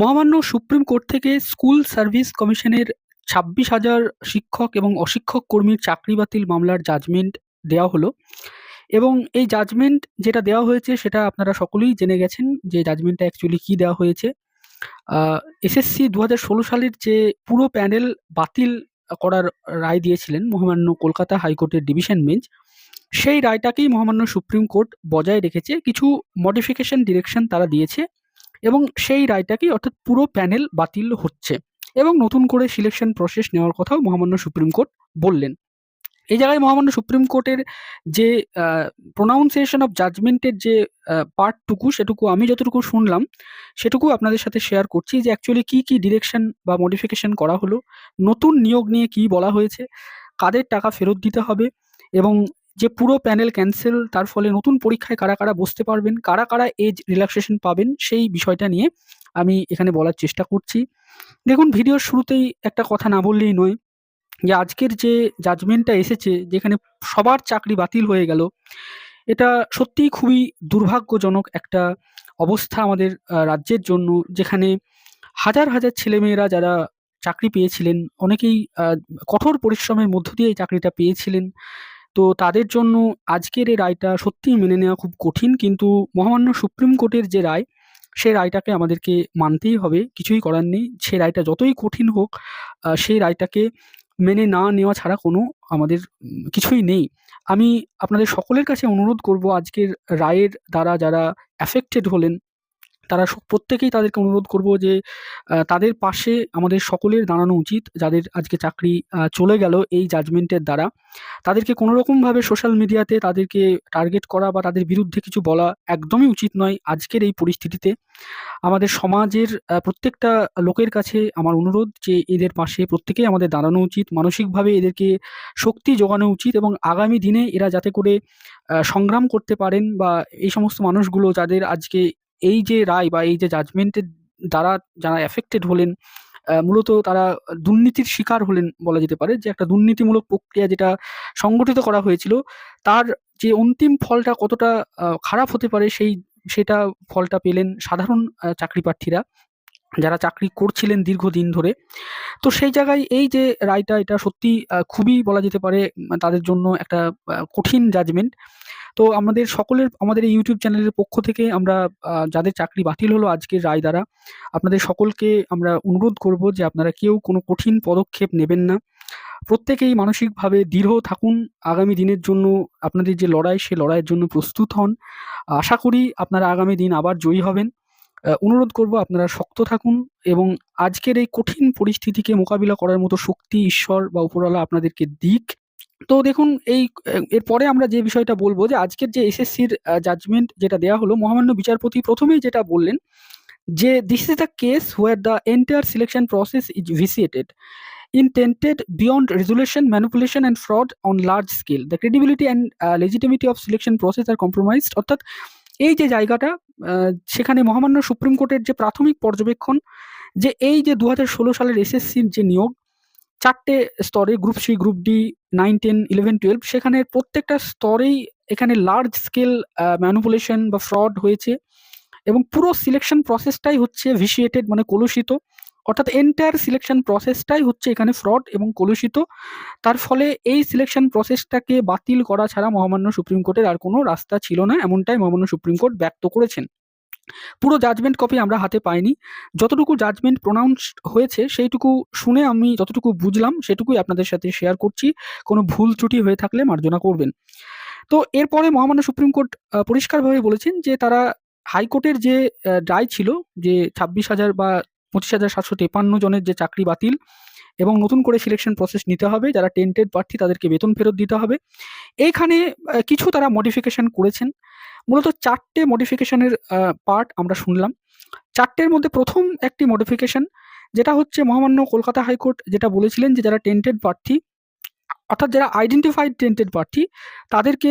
মহামান্য supreme court থেকে school service কমিশনের ছাব্বিশ হাজার শিক্ষক এবং অশিক্ষক কর্মীর চাকরি বাতিল মামলার জাজমেন্ট দেওয়া হলো। এবং এই জাজমেন্ট যেটা দেওয়া হয়েছে সেটা আপনারা সকলেই জেনে গেছেন যে জাজমেন্টটা অ্যাকচুয়ালি কী দেওয়া হয়েছে। এসএসসি দু হাজার ষোলো সালের যে পুরো প্যানেল বাতিল করার রায় দিয়েছিলেন মহামান্য কলকাতা হাইকোর্টের ডিভিশন বেঞ্চ, সেই রায়টাকেই মহামান্য সুপ্রিম কোর্ট বজায় রেখেছে। কিছু মডিফিকেশন ডিরেকশন তারা দিয়েছে। এবং সেই রায়টাকেই অর্থাৎ পুরো প্যানেল বাতিল হচ্ছে এবং নতুন করে সিলেকশন প্রসেস নেওয়ার কথাও মহামান্য সুপ্রিম কোর্ট বললেন। এই জায়গায় মহামান্য সুপ্রিম কোর্টের যে প্রোনাউন্সিয়েশন অফ জাজমেন্টের যে পার্টটুকু সেটুকু আমি যতটুকু শুনলাম সেটুকু আপনাদের সাথে শেয়ার করছি যে অ্যাকচুয়ালি কী কী ডিরেকশন বা মডিফিকেশন করা হলো, নতুন নিয়োগ নিয়ে কি বলা হয়েছে, কাদের টাকা ফেরত দিতে হবে এবং যে পুরো প্যানেল ক্যান্সেল তার ফলে নতুন পরীক্ষায় কারা কারা বসতে পারবেন, কারা কারা এজ রিল্যাক্সেশন পাবেন, সেই বিষয়টা নিয়ে আমি এখানে বলার চেষ্টা করছি। দেখুন, ভিডিওর শুরুতেই একটা কথা না বললেই নয় যে আজকের যে জাজমেন্টটা এসেছে, যেখানে সবার চাকরি বাতিল হয়ে গেল, এটা সত্যিই খুবই দুর্ভাগ্যজনক একটা অবস্থা আমাদের রাজ্যের জন্য, যেখানে হাজার হাজার ছেলেমেয়েরা যারা চাকরি পেয়েছিলেন, অনেকেই কঠোর পরিশ্রমের মধ্য দিয়ে এই চাকরিটা পেয়েছিলেন। তো তাদের জন্য আজকের এই রায়টা সত্যিই মেনে নেওয়া খুব কঠিন, কিন্তু মহামান্য সুপ্রিম কোর্টের যে রায় সেই রায়টাকে আমাদেরকে মানতেই হবে, কিছুই করার নেই। সে রায়টা যতই কঠিন হোক সেই রায়টাকে মেনে না নেওয়া ছাড়া কোনো আমাদের কিছুই নেই। আমি আপনাদের সকলের কাছে অনুরোধ করব, আজকের রায়ের দ্বারা যারা অ্যাফেক্টেড হলেন তারা প্রত্যেকেই তাদেরকে অনুরোধ করব যে তাদের পাশে আমাদের সকলের দাঁড়ানো উচিত, যাদের আজকে চাকরি চলে গেল এই জাজমেন্টের দ্বারা। তাদেরকে কোনো রকমভাবে সোশ্যাল মিডিয়াতে তাদেরকে টার্গেট করা বা তাদের বিরুদ্ধে কিছু বলা একদমই উচিত নয় আজকের এই পরিস্থিতিতে। আমাদের সমাজের প্রত্যেকটা লোকের কাছে আমার অনুরোধ যে, এদের পাশে প্রত্যেকেই আমাদের দাঁড়ানো উচিত, মানসিকভাবে এদেরকে শক্তি যোগানো উচিত এবং আগামী দিনে এরা যাতে করে সংগ্রাম করতে পারেন বা এই সমস্ত মানুষগুলো যাদের আজকে এই যে রায় বা এই যে জাজমেন্টের দ্বারা যারা এফেক্টেড হলেন মূলত তারা দুর্নীতির শিকার হলেন বলা যেতে পারে। যে একটা দুর্নীতিমূলক প্রক্রিয়া যেটা সংগঠিত করা হয়েছিল, তার যে অন্তিম ফলটা কতটা খারাপ হতে পারে সেই, সেটা ফলটা পেলেন সাধারণ চাকরি প্রার্থীরা যারা চাকরি করছিলেন দীর্ঘদিন ধরে। তো সেই জায়গায় এই যে রায়টা, এটা সত্যি খুবই বলা যেতে পারে, তাদের জন্য একটা কঠিন জাজমেন্ট তো আমাদের সকলের, আমাদের এই ইউটিউব চ্যানেলের পক্ষ থেকে আমরা যাদের চাকরি বাতিল হলো আজকের রায় দ্বারা, আপনাদের সকলকে আমরা অনুরোধ করব যে আপনারা কেউ কোনো কঠিন পদক্ষেপ নেবেন না। প্রত্যেকেই মানসিকভাবে দৃঢ় থাকুন। আগামী দিনের জন্য আপনাদের যে লড়াই, সে লড়াইয়ের জন্য প্রস্তুত হন। আশা করি আপনারা আগামী দিন আবার জয়ী হবেন। অনুরোধ করব আপনারা শক্ত থাকুন এবং আজকের এই কঠিন পরিস্থিতিকে মোকাবিলা করার মতো শক্তি, ঈশ্বর বা উপরওয়ালা আপনাদেরকে দিক। তো দেখুন এই এরপরে আমরা যে বিষয়টা বলব যে আজকের যে এসএসসির জাজমেন্ট যেটা দেওয়া হলো মহামান্য বিচারপতি প্রথমেই যেটা বললেন যে this is the case where the entire selection process is vitiated intended beyond resolution, manipulation, and fraud on large scale. The credibility and uh, legitimacy of selection process are. অর্থাৎ এই যে জায়গাটা সেখানে মহামান্য সুপ্রিম কোর্টের যে প্রাথমিক পর্যবেক্ষণ যে এই যে দু হাজার ষোলো সালের এসএসসির যে নিয়োগ চারটে স্তরে group C group D nine ten eleven twelve সেখানে প্রত্যেকটা স্তরেই এখানে লার্জ স্কেল ম্যানুপুলেশন বা ফ্রড হয়েছে এবং পুরো সিলেকশন প্রসেসটাই হচ্ছে ভিসিয়েটেড মানে কলুষিত। অর্থাৎ এন্টায়ার সিলেকশন প্রসেসটাই হচ্ছে এখানে ফ্রড এবং কলুষিত। তার ফলে এই সিলেকশন প্রসেসটাকে বাতিল করা ছাড়া মহামান্য সুপ্রিম কোর্টের আর কোনো রাস্তা ছিল না, এমনটাই মহামান্য সুপ্রিম কোর্ট ব্যক্ত করেছেন। পুরো জাজমেন্ট কপি আমরা হাতে পাইনি। যতটুকু জাজমেন্ট প্রোনাউন্স হয়েছে, সেইটুকু শুনে আমি যতটুকু বুঝলাম, সেটুকুই আপনাদের সাথে শেয়ার করছি। কোনো ভুল ত্রুটি হয়ে থাকলে মার্জনা করবেন। তো এরপরে মহামান্য সুপ্রিম কোর্ট পরিষ্কারভাবে বলেছেন যে তারা হাইকোর্টের যে রায় ছিল যে ছাব্বিশ হাজার বা পঁচিশ হাজার সাতশো তেপান্ন জনের যে চাকরি বাতিল এবং নতুন করে সিলেকশন প্রসেস নিতে হবে, যারা টেন্টেড প্রার্থী তাদেরকে বেতন ফেরত দিতে হবে। এইখানে কিছু তারা মডিফিকেশন করেছেন। মূলত চারটে মডিফিকেশনের পার্ট আমরা শুনলাম। চারটের মধ্যে প্রথম একটি মডিফিকেশন যেটা হচ্ছে মহামান্য কলকাতা হাইকোর্ট যেটা বলেছিলেন যে, যারা টেন্টেড প্রার্থী, অর্থাৎ যারা আইডেন্টিফাইড টেন্টেড প্রার্থী, তাদেরকে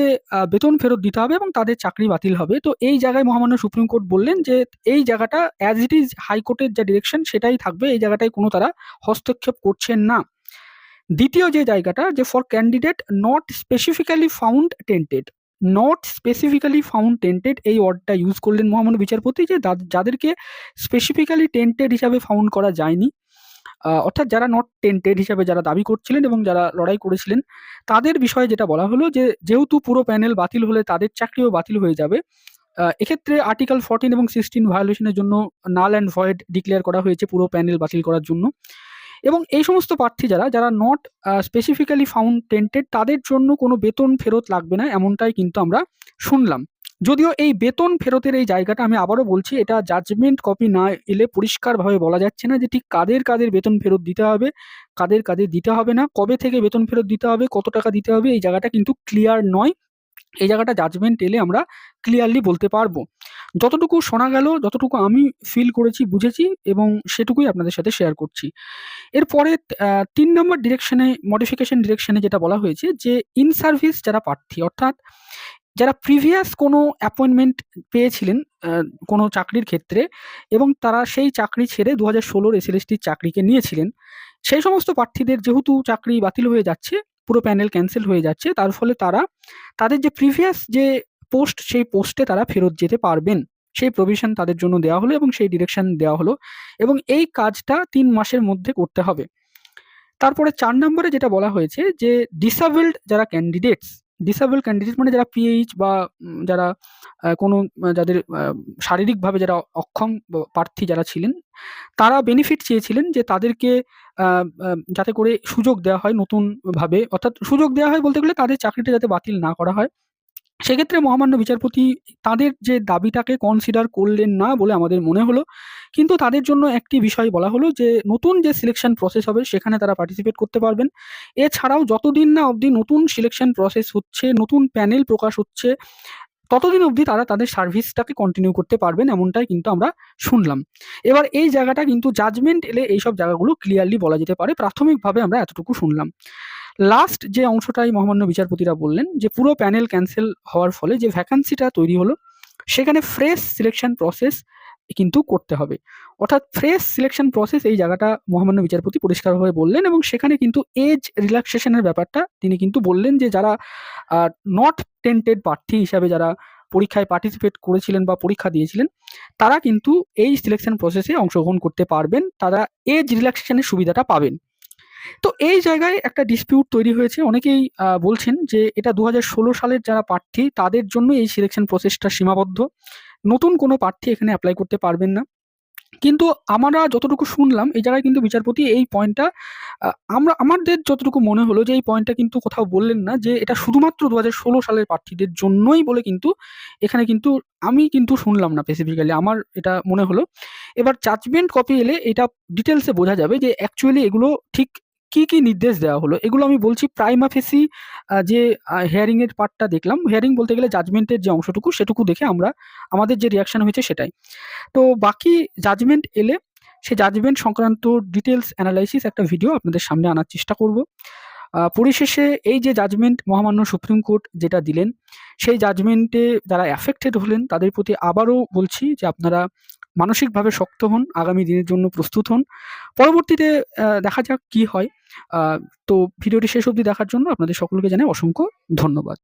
বেতন ফেরত দিতে হবে এবং তাদের চাকরি বাতিল হবে। তো এই জায়গায় মহামান্য সুপ্রিম কোর্ট বললেন যে, এই জায়গাটা অ্যাজ ইট ইজ হাইকোর্টের যা ডিরেকশন সেটাই থাকবে, এই জায়গাটায় কোনো তারা হস্তক্ষেপ করছেন না। দ্বিতীয় যে জায়গাটা, যে for candidate not specifically found tainted not specifically found tainted এই ওয়ার্ডটা ইউজ করলেন মহামান্য বিচারপতি যে যাদেরকে স্পেসিফিক্যালি টেন্টেড হিসাবে ফাউন্ড করা যায়নি। অর্থাৎ যারা নট টেন্টেড হিসাবে যারা দাবি করছিলেন এবং যারা লড়াই করেছিলেন, তাদের বিষয়ে যেটা বলা হলো যে যেহেতু পুরো প্যানেল বাতিল হলে তাদের চাকরিও বাতিল হয়ে যাবে। এক্ষেত্রে আর্টিকেল ফোরটিন এবং সিক্সটিন ভায়োলেশনের জন্য নাল অ্যান্ড ভয়েড ডিক্লেয়ার করা হয়েছে পুরো প্যানেল বাতিল করার জন্য। এবং এই সমস্ত প্রার্থী যারা যারা নট স্পেসিফিক্যালি ফাউন্ড টেন্টেড তাদের জন্য কোনো বেতন ফেরত লাগবে না এমনটাই কিন্তু আমরা শুনলাম। যদিও এই বেতন ফেরতের এই জায়গাটা আমি আবারও বলছি, এটা জাজমেন্ট কপি না এলে পরিষ্কারভাবে বলা যাচ্ছে না যে ঠিক কাদের কাদের বেতন ফেরত দিতে হবে, কাদের কাদের দিতে হবে না, কবে থেকে বেতন ফেরত দিতে হবে, কত টাকা দিতে হবে, এই জায়গাটা কিন্তু ক্লিয়ার নয়। এই জায়গাটা জাজমেন্ট এলে আমরা ক্লিয়ারলি বলতে পারব। যতটুকু শোনা গেল, যতটুকু আমি ফিল করেছি, বুঝেছি এবং সেটুকুই আপনাদের সাথে শেয়ার করছি। এরপরে তিন নম্বর ডিরেকশনে মডিফিকেশন ডিরেকশনে যেটা বলা হয়েছে যে ইন সার্ভিস যারা প্রার্থী, অর্থাৎ যারা প্রিভিয়াস কোনো অ্যাপয়েন্টমেন্ট পেয়েছিলেন কোনো চাকরির ক্ষেত্রে এবং তারা সেই চাকরি ছেড়ে দু হাজার ষোলোর এসএলএসটির চাকরিকে নিয়েছিলেন, সেই সমস্ত প্রার্থীদের যেহেতু চাকরি বাতিল হয়ে যাচ্ছে, পুরো প্যানেল ক্যান্সেল হয়ে যাচ্ছে, তার ফলে তারা, তাদের যে প্রিভিয়াস যে পোস্ট সেই পোস্টে তারা ফেরত যেতে পারবেন। সেই প্রভিশন তাদের জন্য দেওয়া হলো এবং সেই ডিরেকশন দেওয়া হলো এবং এই কাজটা তিন মাসের মধ্যে করতে হবে। তারপরে চার নম্বরে যেটা বলা হয়েছে যে ডিসাবেলড যারা ক্যান্ডিডেটস ডিসাবেল ক্যান্ডিডেট মানে যারা পিএইচ বা যারা কোনো যাদের শারীরিকভাবে যারা অক্ষম প্রার্থী যারা ছিলেন, তারা বেনিফিট চেয়েছিলেন যে তাদেরকে যাতে করে সুযোগ দেওয়া হয় নতুনভাবে। অর্থাৎ সুযোগ দেওয়া হয় বলতে গেলে তাদের চাকরিটা যাতে বাতিল না করা হয়। সেক্ষেত্রে মহামান্য বিচারপতি তাদের যে দাবিটাকে কনসিডার করলেন না বলে আমাদের মনে হলো, কিন্তু তাদের জন্য একটি বিষয় বলা হলো যে, নতুন যে সিলেকশন প্রসেস হবে সেখানে তারা পার্টিসিপেট করতে পারবেন। এছাড়াও যতদিন না অবধি নতুন সিলেকশন প্রসেস হচ্ছে, নতুন প্যানেল প্রকাশ হচ্ছে, ততদিন অবধি তারা তাদের সার্ভিসটাকে কন্টিনিউ করতে পারবেন এমনটাই কিন্তু আমরা শুনলাম। এবার এই জায়গাটা কিন্তু জাজমেন্ট এলে এইসব জায়গাগুলো ক্লিয়ারলি বলা যেতে পারে, প্রাথমিকভাবে আমরা এতটুকু শুনলাম। লাস্ট যে অংশটাই মহামান্য বিচারপতিরা বললেন, যে পুরো প্যানেল ক্যান্সেল হওয়ার ফলে যে ভ্যাকান্সিটা তৈরি হলো, সেখানে ফ্রেশ সিলেকশন প্রসেস কিন্তু করতে হবে। অর্থাৎ ফ্রেশ সিলেকশন প্রসেস এই জায়গাটা মহামান্য বিচারপতি পরিষ্কারভাবে বললেন এবং সেখানে কিন্তু এজ রিল্যাক্সেশনের ব্যাপারটা তিনি কিন্তু বললেন যে যারা নট টেন্টেড প্রার্থী হিসাবে যারা পরীক্ষায় পার্টিসিপেট করেছিলেন বা পরীক্ষা দিয়েছিলেন, তারা কিন্তু এই সিলেকশন প্রসেসে অংশগ্রহণ করতে পারবেন, তারা এজ রিল্যাক্সেশনের সুবিধাটা পাবেন। তো এই জায়গায় একটা ডিসপিউট তৈরি হয়েছে। অনেকেই বলছেন যে এটা দু হাজার ষোলো সালের যারা প্রার্থী, তাদের জন্য এই সিলেকশন প্রসেসটা সীমাবদ্ধ। নতুন কোনো প্রার্থী এখানে অ্যাপ্লাই করতে পারবেন না। কিন্তু আমরা যতটুকু শুনলাম, এই জায়গায় কিন্তু বিচারপতি এই পয়েন্টটা আমরা, আমাদের যতটুকু মনে হলো যে এই পয়েন্টটা কিন্তু কোথাও বললেন না যে এটা শুধুমাত্র দু হাজার ষোলো সালের প্রার্থীদের জন্যই বলে কিন্তু এখানে কিন্তু আমি কিন্তু শুনলাম না স্পেসিফিক্যালি আমার এটা মনে হলো। এবার জাজমেন্ট কপি এলে এটা ডিটেলসে বোঝা যাবে যে অ্যাকচুয়ালি এগুলো ঠিক কি কি নির্দেশ দেওয়া হলো? এগুলো আমি বলছি প্রাইমা ফেসি যে হিয়ারিং এর পার্টটা দেখলাম। হিয়ারিং বলতে গেলে জাজমেন্টের যে অংশটুকু, সেটুকু দেখে আমরা আমাদের যে রিয়াকশন হয়েছে সেটাই। তো বাকি জাজমেন্ট এলে সে জাজমেন্ট সংক্রান্ত ডিটেলস অ্যানালাইসিস একটা ভিডিও আপনাদের সামনে আনার চেষ্টা করব। পরিশেষে এই যে জাজমেন্ট মহামান্য সুপ্রিম কোর্ট যেটা দিলেন, সেই জাজমেন্টে যারা অ্যাফেক্টেড হলেন, তাদের প্রতি আবারও বলছি যে আপনারা মানসিকভাবে শক্ত হন, আগামী দিনের জন্য প্রস্তুত হন। পরবর্তীতে দেখা যাক কি হয়। তো ভিডিওটি শেষ অবধি দেখার জন্য আপনাদের সকলকে জানাই অসংখ্য ধন্যবাদ।